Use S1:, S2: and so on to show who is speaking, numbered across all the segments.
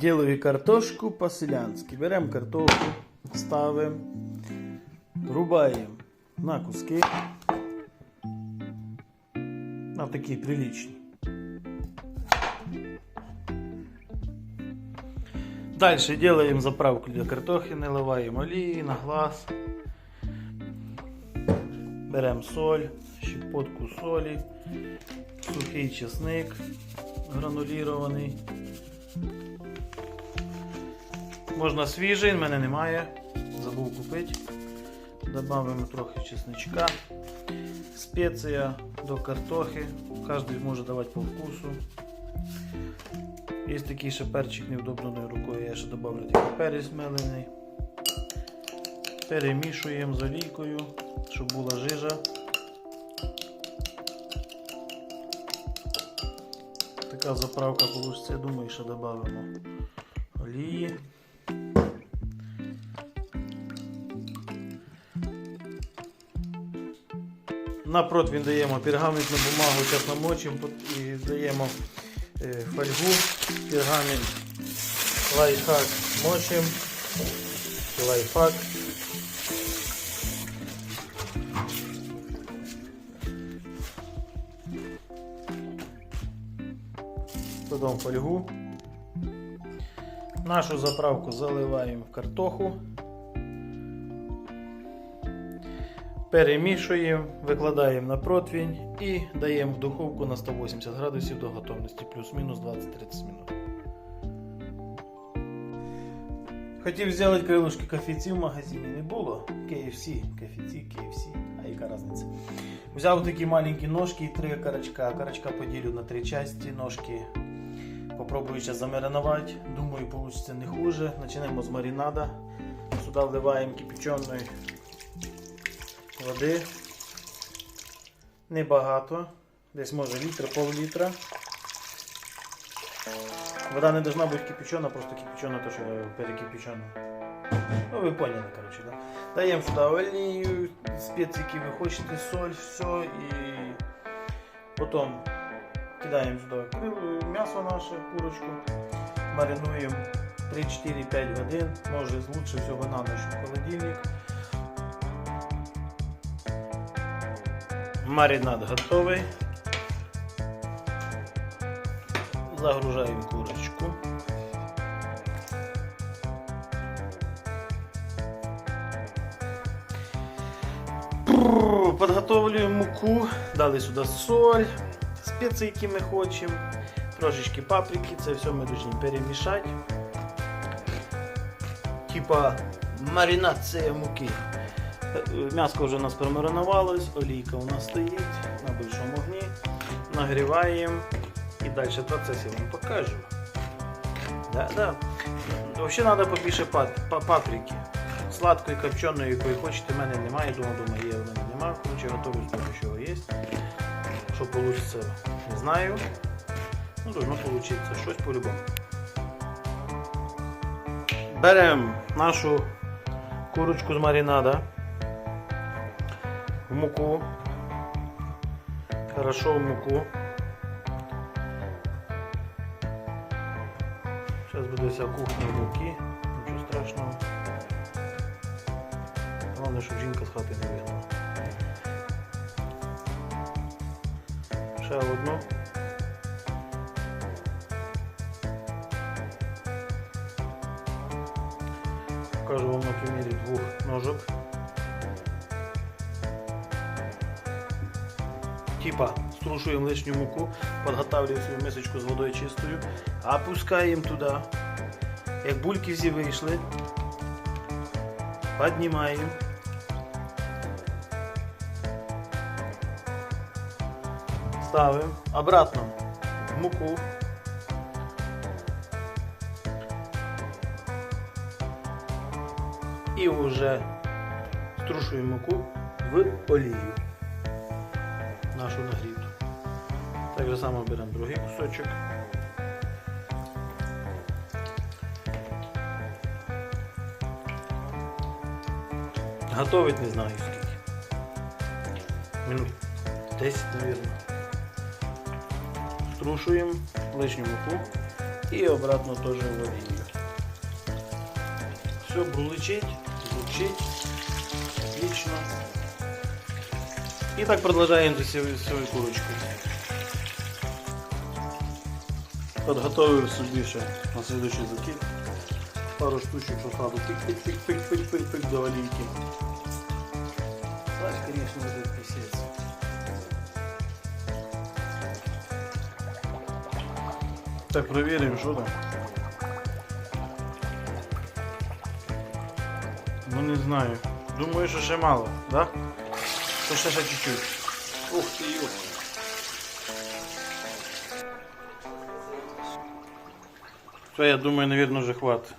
S1: Делаю картошку по-селянськи. Беремо картошку, ставимо, рубаємо на куски. На такі приличні. Дальше делаем заправку для картохи, наливаємо олії на глаз. Беремо соль, щепотку солі, сухий чесник гранулірований. Можна свіжий, в мене немає. Забув купити. Добавимо трохи чесничка. Спеція до картохи. Кожен може давати по вкусу. Є такий ще перчик невдобною рукою, я ще добавлю такий перець мелений. Перемішуємо з олійкою, щоб була жижа. Така заправка получиться, я думаю, ще додамо олії. На противень даємо пергаментну бумагу, зараз намочимо і даємо е, фольгу, пергамент, лайфхак мочимо, лайфхак. Потім фольгу. Нашу заправку заливаємо в картоху. Перемішуємо, викладаємо на противень і даємо в духовку на 180 градусів до готовності, плюс-мінус 20-30 минут. Хотів зробити крилушки кофейці в магазині, не було. KFC, кофейці, KFC, а яка різниця. Взяв такі маленькі ножки і три карачка. Карачка поділю на три частини, ножки попробую зараз замаринувати. Думаю, вийде не хуже. Почнемо з маринада. Сюди вливаємо кипяченої води. Небагато. Десь може літр, пол-літра. Вода не должна бути кипячена, просто кипячена, то що перекипячена. Ну, ви поняли, коротше, да? Даємо сюди олію, спеції, які ви хочете, соль, все і потім кидаємо сюди м'ясо наше, курочку, маринуємо 3-4-5 годин, може лучше всього на ніч в холодильник. Маринад готовий. Загружаємо курочку. Прррр, Подготовлюємо муку, дали сюди соль, спеції, які ми хочемо, трошечки паприки, це все ми повинні перемішати. Типа маринація муки. М'яско вже у нас промаринувалось, олійка у нас стоїть на большому огні. Нагріваємо і далі процес я вам покажу. Да, да. Взагалі треба побільше паприки. Сладкої, копченої, якої хочете, в мене немає, дома дома є, в мене немає. Короче, готовлю з того, що є. Що вийде, не знаю. Ну, должно получиться щось по-любому. Беремо нашу курочку з маринада в муку. Хорошо в муку. Зараз буде вся кухня муки. Нічого страшного. Головне, щоб жінка з хати не вигнала. Ще одну. Покажу вам на примірі двох ножок. Типа струшуємо лишню муку, підготавлюємо свою мисочку з водою чистою, опускаємо туди. Як бульки всі вийшли, піднімаємо. Ставимо обратно в муку. І вже струшуємо муку в олію нашу нагріту. Так же само беремо другий кусочок. Готовить не знаю скільки. Минут 10, мабуть. Струшуємо лишню муку І обратно теж в олію. Все бруличить, звучить. Отлично. І так продовжаємо за свою курочку. Подготовив собі ще на следующий закид. Пару штучек посаду. Пик-пик-пик-пик-пик-пик до олійки. Так, конечно, будет писец. Так, проверим, что там. Ну не знаю. Думаю, що ще мало, да? То ще ще чуть-чуть. Ух ти, ёп. Все, я думаю, наверное, вже хватить.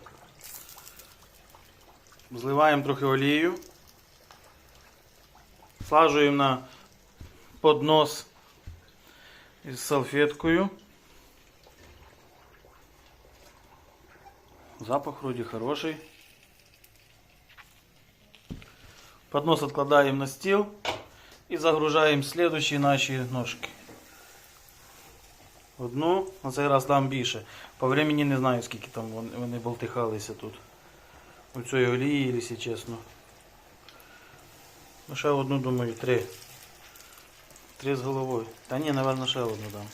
S1: Зливаємо трохи олію. Слажуємо на поднос із салфеткою. Запах вроде хороший. Поднос откладаем на стол И загружаем следующие наші ножки. Одну, на цей раз дам більше. По времени не знаю, скільки там вони болтихалися тут. У цієї олії, якщо чесно. Ну, ще одну, думаю, три. Три з головою. Та ні, напевно, ще одну дам.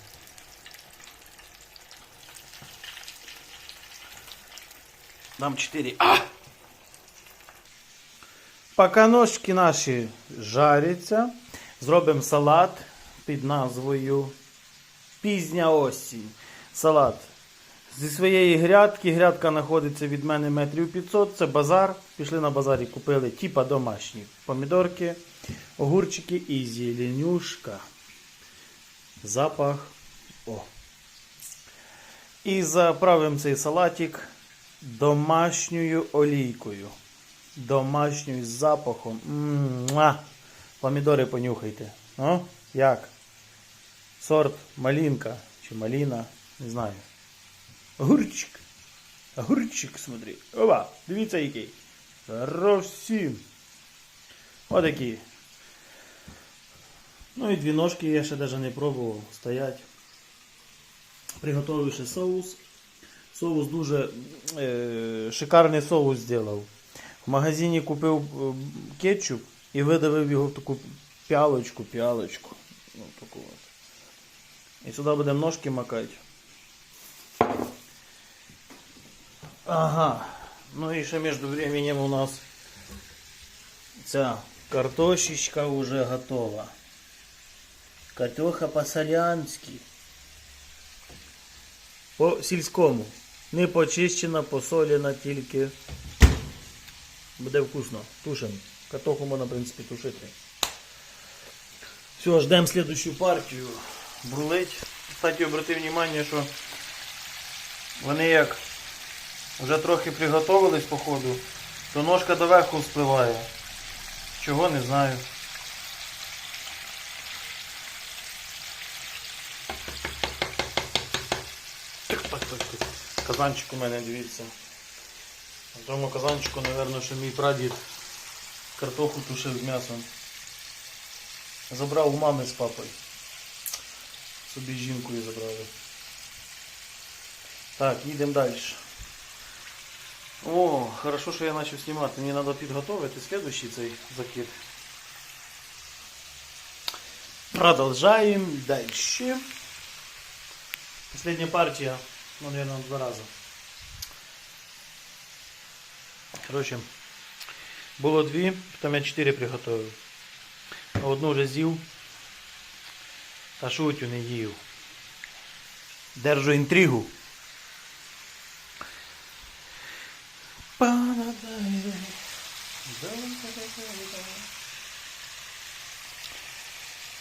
S1: Дам 4. А! Поки ножки наші жаряться, зробимо салат під назвою Пізня осінь. Салат. Зі своєї грядки. Грядка знаходиться від мене метрів 500. Це базар. Пішли на базарі, купили типа домашні помідорки, огурчики і зеленюшка. Запах. О. І заправимо цей салатик домашньою олійкою. Домашньою з запахом. М-муа. Помідори понюхайте. О, як? Сорт малинка чи маліна, не знаю. Огурчик. Огурчик, смотри. Опа, дивіться який. Хороші. Отакі. Ну і дві ножки я ще навіть не пробував. Стоять. Приготовив ще соус. Соус дуже е, шикарний соус зробив. В магазині купив е, кетчуп і видавив його в таку пялочку, пялочку. Ну, таку от. І сюди будемо ножки макати. Ага. Ну і ще між временем у нас ця картошечка вже готова. Катюха по-солянськи. По сільському. Не почищена, посолена тільки. Буде вкусно. Тушим. Катоху можна, в принципі, тушити. Все, ждемо следующую партію. Брулить. Кстати, обрати внимание, що вони як вже трохи приготовились по ходу, то ножка доверху спливає. Чого не знаю. Казанчик у мене, дивіться. На тому казанчику, мабуть, що мій прадід картоху тушив з м'ясом. Забрав у мами з папою. Собі з жінкою забрали. Так, їдемо далі. О, хорошо, що я почав знімати. Мені треба підготувати слідуючий цей закид. Продолжаем дальше. Последняя партия, ну, наверное, два раза. Короче, було дві, потім я чотири приготував. А Одну вже з'їв, та шутю не їв. Держу інтригу.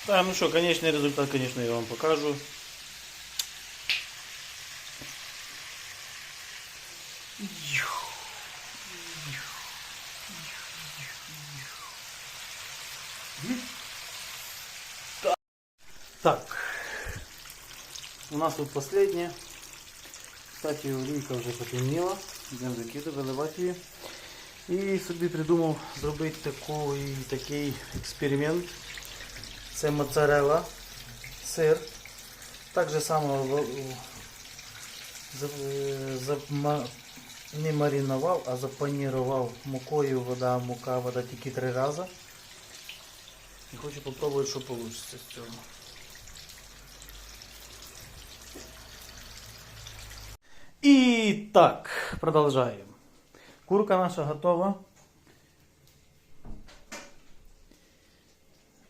S1: Так, ну что, конечный результат, конечно, я вам покажу. Так, у нас тут последнее. Кстати, олійка вже потемніла. Йдемо закидати, виливати її. І собі придумав зробити такий, такий експеримент. Це моцарелла, сир. Так же само не маринував, а запанірував мукою, вода, мука, вода тільки три рази. І хочу попробувати, що вийде з цього. І так, продовжаємо. Курка наша готова.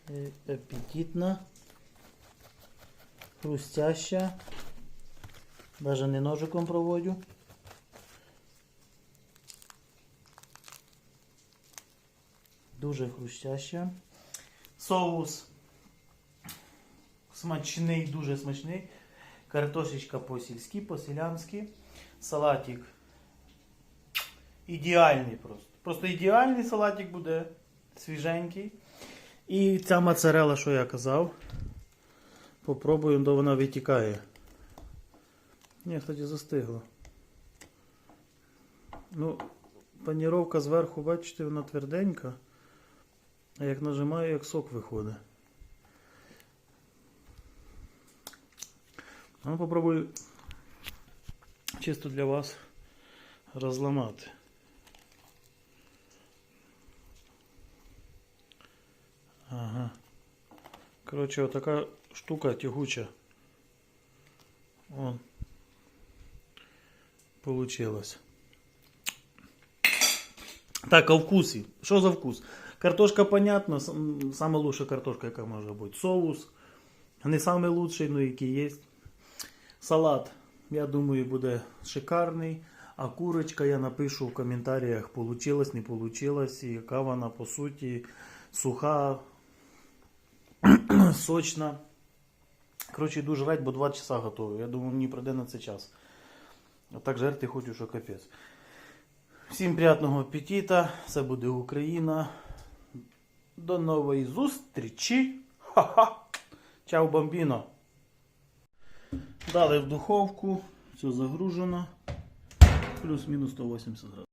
S1: Е, Аппетитна. Хрустяща. Даже не ножиком проводю. Дуже хрустяща. Соус смачний, дуже смачний. Картошечка по-сільськи, по-селянськи. Салатик ідеальний просто. Просто ідеальний салатик буде свіженький. І ця моцарела, що я казав. Попробую, до вона витікає. Ні, кстати, застигла. Ну, паніровка зверху, бачите, вона тверденька. А як нажимаю, як сок виходить. Ну, попробую чисто для вас розламати. Ага. Коротше, отака штука тягуча. Вон. Получилось. Так, а вкусі. Що за вкус? Картошка, понятно, сам- саме лучша картошка, яка може бути. Соус. Не самий лучший, ну який є. Салат, я думаю, буде шикарний. А курочка я напишу в коментарях, получилось, не получилось, і яка вона по суті суха, сочна. Коротше, йду жрать, бо 2 часа готові. Я думаю, мені пройде на це час. А так жерти хочу, що капець. Всім приятного апетита. Це буде Україна. До нової зустрічі. Ха-ха. Чао, бомбіно. Дали в духовку. Все загружено. Плюс-мінус 180 градусів.